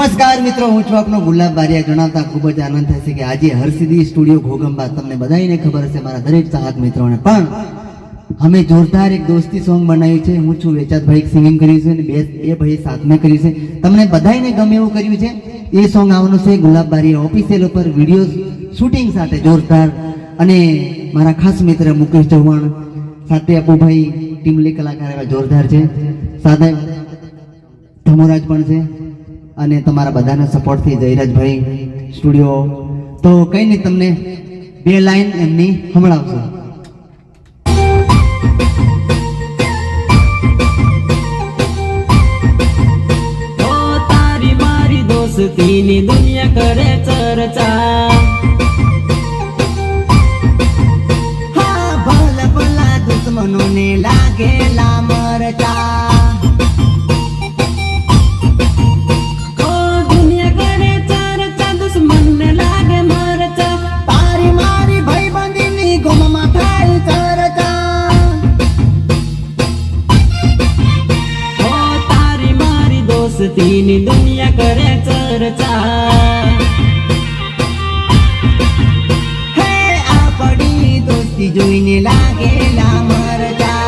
નમસ્કાર મિત્રો, હું છું આપનો ગુલાબ બારિયા. જણાવતા ખૂબ જ આનંદ થશે કે આજે હરસિદ્ધિ સ્ટુડિયો ઘોગંબા તમને બધાને ખબર હશે મારા દરેક ચાહક મિત્રોને. પણ અમે જોરદાર એક દોસ્તી સોંગ બનાવ્યું છે. હું છું વેચાતભાઈ સિંગિંગ કર્યું છે અને બે એ ભાઈ સાથમે કર્યું છે. તમને બધાને ગમે એવું કર્યું છે? એ સોંગ આવવાનું છે ગુલાબ બારિયા ઓફિસિયલ ઉપર વીડિયો શૂટિંગ સાથે જોરદાર. અને મારા ખાસ મિત્ર મુકેશ ચૌહાણ સાથે અપુભાઈ ટીમલી કલાકાર એવા જોરદાર છે. સાથે ધમોરાજ પણ છે. અને તમારા બધાના સપોર્ટથી જયરાજભાઈ સ્ટુડિયો તો કઈ નહીં તમને બે લાઈન એમની સંભળાવશો. દોસ્તીની દુનિયા કરે ચર્ચા. હા, ભલા ભલા દુશ્મનોને લાગેલા મરચા. મારી દુનિયા કરે ચર્ચા. હે પડી દોસ્તી જોઈને લાગેલા મરચા.